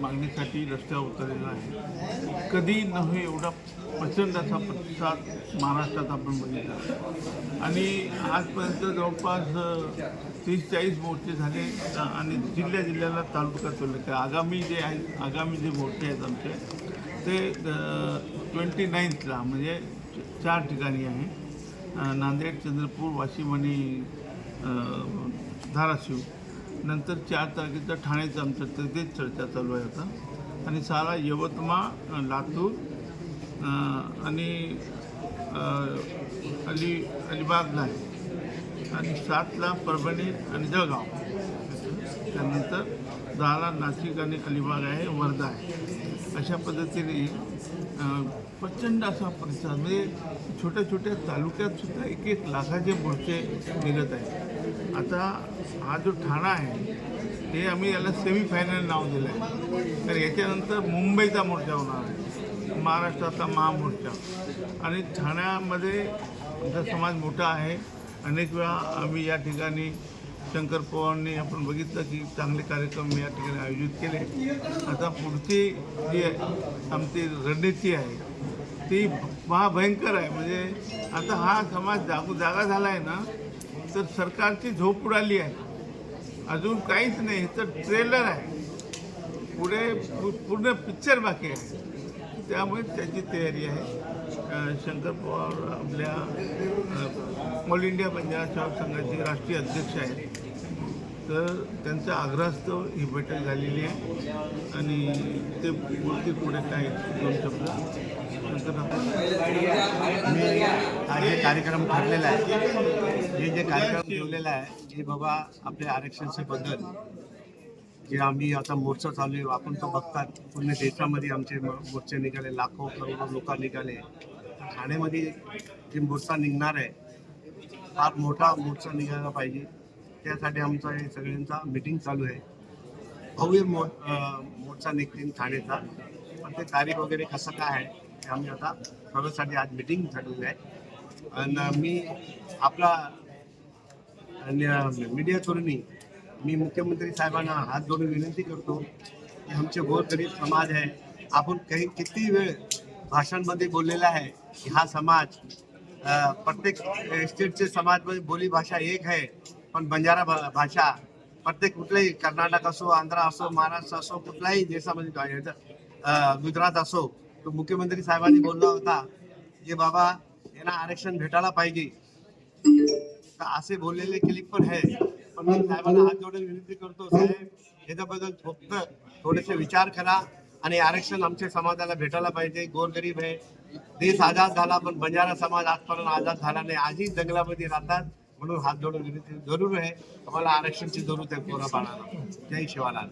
मागणीसाठी रस्त्यावर उतरलेला आहे. कधी नव्हे एवढा प्रचंड असा प्रतिसाद महाराष्ट्रात आपण बघितला. आणि आजपर्यंत जवळपास तीस चाळीस मोर्चे झाले आणि जिल्ह्या जिल्ह्याला तालुका चालले आगामी जे आहे आगामी जे मोर्चे आहेत आमचे ते ट्वेंटी नाईन्थला म्हणजे चार ठिकाणी आहे. नांदेड चंद्रपूर वाशिम आणि धाराशिव. नंतर चार तारखेचं ठाण्याचं आमचं तिथेच तेच चर्चा चालू आहे आता. आणि सारा यवतमाळ लातूर आणि अली अलिबागला आहे आणि सातला परभणी आणि जळगाव. त्यानंतर दहाला नाशिक आणि अलिबाग आहे वर्धा आहे. अशा पद्धतीने प्रचंड असा प्रतिसाद म्हणजे छोट्या छोट्या तालुक्यात सुद्धा एक एक लाखाचे मोर्चे निघत आहेत. आता हा जो ठाणा आहे ते आम्ही याला सेमीफायनल नाव दिलं आहे तर याच्यानंतर मुंबईचा मोर्चा होणार आहे महाराष्ट्राचा महामोर्चा. आणि ठाण्यामध्ये आमचा समाज मोठा आहे अनेक वेळा आम्ही या ठिकाणी शंकर पवारांनी आपण बघितलं की चांगले कार्यक्रम या ठिकाणी आयोजित केले. आता पुढची जी आमची रणनीती आहे ती महाभयंकर आहे. म्हणजे आता हा समाज जागू जागा झाला आहे ना तर सरकारची झोप उडाली आहे. अजून काहीच नाही तर ट्रेलर आहे. पुढे पूर्ण पिक्चर बाकी आहे. त्यामुळे त्याची तयारी आहे. शंकर पवार आपल्या ऑल इंडिया पंजाब सेवक संघाचे राष्ट्रीय अध्यक्ष आहेत. तर त्यांच्या आग्रहास्तव ही बैठक झालेली आहे. आणि ते बोलते पुढे काय दोन शब्द मी हा जे कार्यक्रम ठरलेला आहे हे जे कार्यक्रम ठेवलेला आहे हे बाबा आपल्या आरक्षणसेबद्दल जे आम्ही आता मोर्चा चालू आहे आपण तो बघतात. पूर्ण देशामध्ये आमचे मोर्चे निघाले लाखो करोडो लोक निघाले. ठाण्यामध्ये जे मोर्चा निघणार आहे फार मोठा मोर्चा निघायला पाहिजे. त्यासाठी आमचा हे सगळ्यांचा मिटिंग चालू आहे. भव्य मो मोर्चा निघतील ठाण्याचा. पण ते तारीख वगैरे कसं काय आहे ते आम्ही आता सर्वसाठी आज मिटिंग ठरलेलं आहे. आणि मी आपला मीडिया थ्रूनी मी मुख्यमंत्री साहेबांना हात जोडून विनंती करतो की आमचे गोरगरीब समाज आहे. आपण काही किती वेळ भाषांमध्ये बोललेला आहे की हा समाज प्रत्येक स्टेटचे समाजमध्ये बोली भाषा एक आहे पण बंजारा भा- भाषा प्रत्येक कुठलाही कर्नाटक असो आंध्र असो महाराष्ट्र असो कुठल्याही देशामध्ये गुजरात असो तो मुख्यमंत्री साहेबांनी बोलला होता की बाबा यांना आरक्षण भेटायला पाहिजे. असे बोललेले क्लिप पण आहे पण मी साहेबांना हात जोडून विनंती करतो साहेब याच्याबद्दल फक्त थोडेसे विचार करा आणि आरक्षण आमच्या समाजाला भेटायला पाहिजे. गोरगरीब आहे. देश आझाद झाला पण बंजारा समाज आजपर्यंत आझाद झाला नाही. आजही जंगलामध्ये राहतात. म्हणून हात जोडून विनंती जरूर आहे. आम्हाला आरक्षणची जरूर आहे कोरा बाळाला जय शिवालाल.